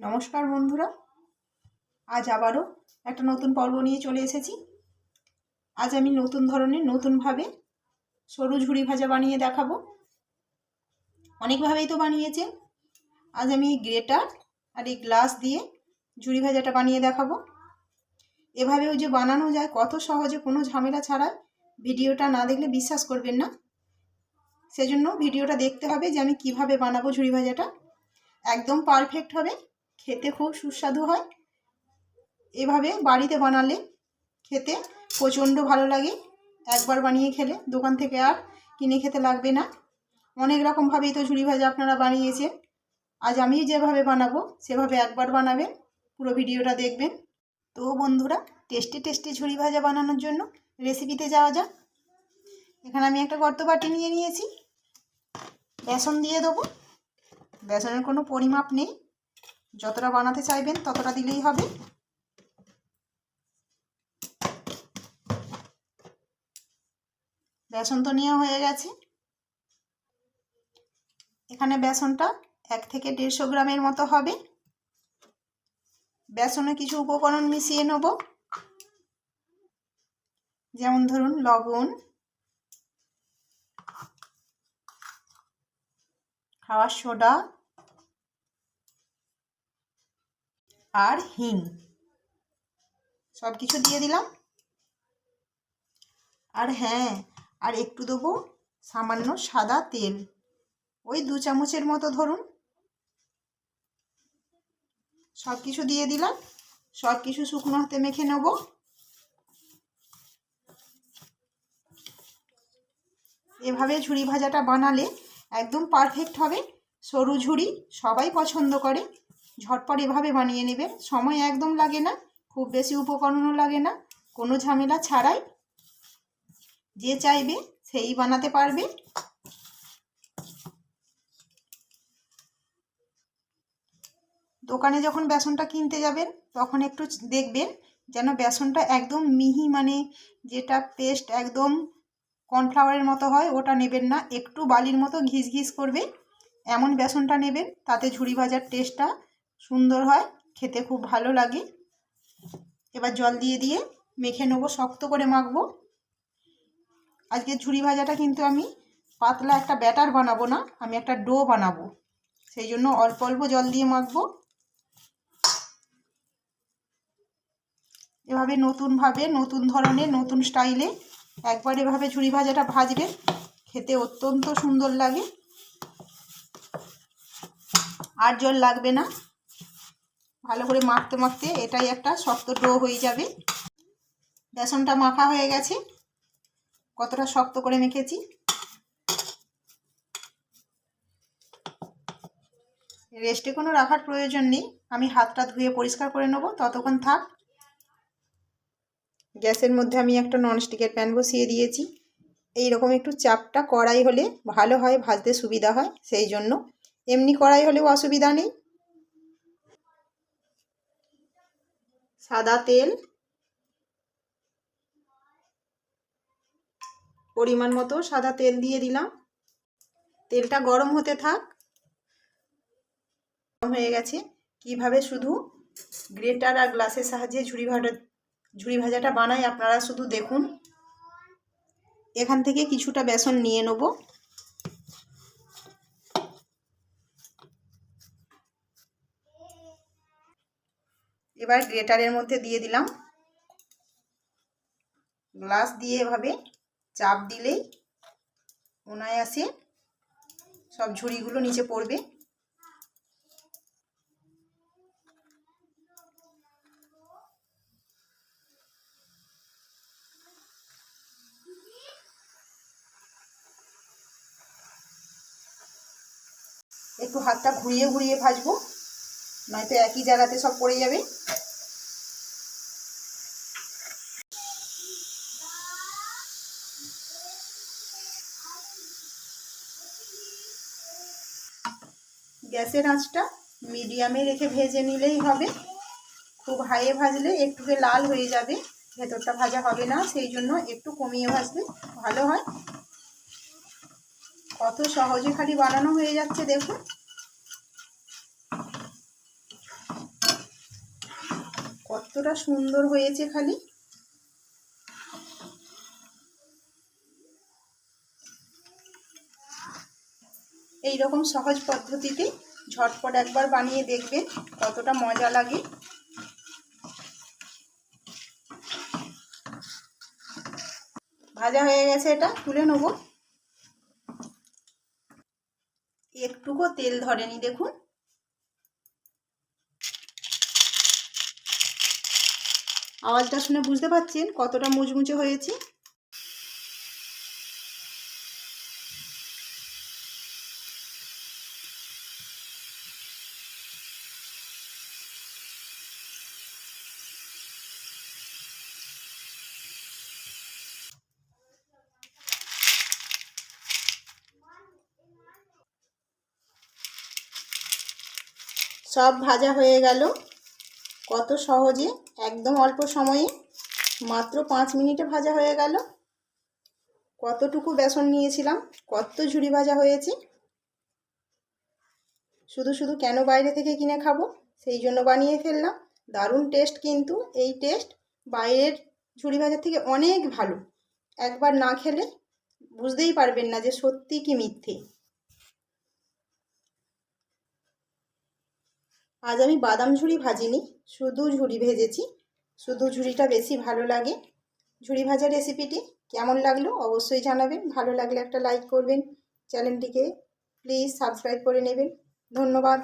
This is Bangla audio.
নমস্কার বন্ধুরা। আজ আবারও একটা নতুন পর্ব নিয়ে চলে এসেছি। আজ আমি নতুন ধরনের, নতুনভাবে সরু ঝুড়ি ভাজা বানিয়ে দেখাবো। অনেকভাবেই তো বানিয়েছে আজ আমি গ্রেটার আর এই গ্লাস দিয়ে ঝুড়ি ভাজাটা বানিয়ে দেখাবো। এভাবেও যে বানানো যায়, কত সহজে কোনো ঝামেলা ছাড়াই ভিডিওটা না দেখলে বিশ্বাস করবেন না। সেজন্য ভিডিওটা দেখতে হবে যে আমি কীভাবে বানাবো ঝুড়ি ভাজাটা। একদম পারফেক্ট হবে। খেতে খুব সুস্বাদু হয়। এভাবে বাড়িতে বানালে খেতে প্রচণ্ড ভালো লাগে। একবার বানিয়ে খেলে দোকান থেকে আর কিনে খেতে লাগবে না। অনেক রকমভাবেই তো ঝুড়ি ভাজা আপনারা বানিয়েছেন। আজ আমি যেভাবে বানাবো সেভাবে একবার বানাবেন, পুরো ভিডিওটা দেখবেন। তো বন্ধুরা, টেস্টি টেস্টি ঝুড়ি ভাজা বানানোর জন্য রেসিপিতে যাওয়া যাক। এখানে আমি একটা গর্ত বাটি নিয়ে নিয়েছি। বেসন দিয়ে দেবো। বেসনের কোনো পরিমাপ নেই। যতটা বানাতে চাইবেন ততটা দিলেই হবে। বেসন তো নেওয়া হয়ে গেছে। এখানে বেসনটা এক থেকে দেড়শো গ্রামের মতো হবে। বেসনে কিছু উপকরণ মিশিয়ে নেব। যেমন ধরুন, লবণ। খাওয়ার সোডা। আর হিং। সব কিছু দিয়ে দিলাম। আর হ্যাঁ আর একটু দেবো সামান্য সাদা তেল। ওই দু চামচের মতো ধরুন। সব কিছু দিয়ে দিলাম। সব কিছু শুকনো হাতে মেখে নেব। এভাবে ঝুড়ি ভাজাটা বানালে একদম পারফেক্ট হবে। সরু ঝুড়ি সবাই পছন্দ করে। ঝটপট এভাবে বানিয়ে নেবেন সময় একদম লাগে না, খুব বেশি উপকরণও লাগে না, কোনো ঝামেলা ছাড়াই। যে চাইবে সেই বানাতে পারবে। দোকানে যখন বেসনটা কিনতে যাবেন, তখন একটু দেখবেন যেন বেসনটা একদম মিহি মানে যেটা পেস্ট একদম কর্নফ্লাওয়ারের মতো হয়, ওটা নেবেন না। একটু বালির মতো ঘিস ঘিস করবে। এমন বেসনটা নেবেন, তাতে ঝুড়ি ভাজার টেস্টটা সুন্দর হয়, খেতে খুব ভালো লাগে। এবার জল দিয়ে দিয়ে মেখে নেব, শক্ত করে মাখবো। আজকে ঝুড়ি ভাজাটা কিন্তু আমি পাতলা একটা ব্যাটার বানাবো না, আমি একটা ডো বানাবো। সেই জন্য অল্প অল্প জল দিয়ে মাখবো। এভাবে নতুনভাবে, নতুন ধরনের, নতুন স্টাইলে একবার এভাবে ঝুড়ি ভাজাটা ভাজবে, খেতে অত্যন্ত সুন্দর লাগে। আর জল লাগবে না। ভালো করে মাখতে মাখতে এটাই একটা শক্ত ডো হয়ে যাবে। বেসনটা মাখা হয়ে গেছে। কতটা শক্ত করে মেখেছি? রেস্টে কোনো রাখার প্রয়োজন নেই। আমি হাতটা ধুয়ে পরিষ্কার করে নেব। ততক্ষণ থাক। গ্যাসের মধ্যে আমি একটা ননস্টিকের প্যান বসিয়ে দিয়েছি। এই রকম একটু চাপটা কড়াই হলে ভালো হয়, ভাজতে সুবিধা হয়, সেই জন্য। এমনি কড়াই হলেও অসুবিধা নেই। সাদা তেল পরিমাণ মতো সাদা তেল দিয়ে দিলাম। তেলটা গরম হতে থাক। হয়ে গেছে। কীভাবে শুধু গ্রেটার আর গ্লাসের সাহায্যে ঝুড়ি ভাজা ঝুড়ি ভাজাটা বানাই আপনারা শুধু দেখুন। এখান থেকে কিছুটা বেসন নিয়ে নেব। এবার গ্রেটারের মধ্যে দিয়ে দিলাম। গ্লাস দিয়ে এভাবে চাপ দিলেই অনায়াসে সব ঝুড়িগুলো নিচে পড়বে। একটু হাতটা ঘুরিয়ে ঘুরিয়ে ভাজবো, নয়তো একই জায়গাতে সব পড়ে যাবে। গ্যাসের আঁচটা মিডিয়ামে রেখে ভেজে নিলেই হবে। খুব হাইয়ে ভাজলে একটু লাল হয়ে যাবে, ভেতরটা ভাজা হবে না, সেই জন্য একটু কমিয়ে ভাজলে ভালো হয়। কত সহজে খালি বানানো হয়ে যাচ্ছে দেখুন। কতটা সুন্দর হয়েছে খালি। এই রকম সহজ পদ্ধতিতে ঝটপট একবার বানিয়ে দেখবেন কতটা মজা লাগে। ভাজা হয়ে গেছে এটা, তুলে নেব। একটুকু তেল ধরেনি দেখুন। আওয়াজটা শুনে বুঝতে পারছেন কতটা মুচমুচে হয়েছে? সব ভাজা হয়ে গেল। কত সহজে, একদম অল্প সময়ে। মাত্র পাঁচ মিনিটে ভাজা হয়ে গেল। কতটুকু বেসন নিয়েছিলাম, কত ঝুড়ি ভাজা হয়েছে। শুধু শুধু কেন বাইরে থেকে কিনে খাব, সেই জন্য বানিয়ে ফেললাম। দারুণ টেস্ট কিন্তু এই টেস্ট। বাইরের ঝুড়ি ভাজার থেকে অনেক ভালো। একবার না খেলে বুঝতেই পারবেন না যে সত্যি কি মিথ্যে। আজ আমি বাদাম ঝুড়ি ভাজিনি, শুধু ঝুড়ি ভেজেছি। শুধু ঝুড়িটা বেশি ভালো লাগে। ঝুড়ি ভাজা রেসিপিটি কেমন লাগল অবশ্যই জানাবেন। ভালো লাগলে একটা লাইক করবেন। চ্যানেলটিকে প্লিজ সাবস্ক্রাইব করে নেবেন। ধন্যবাদ।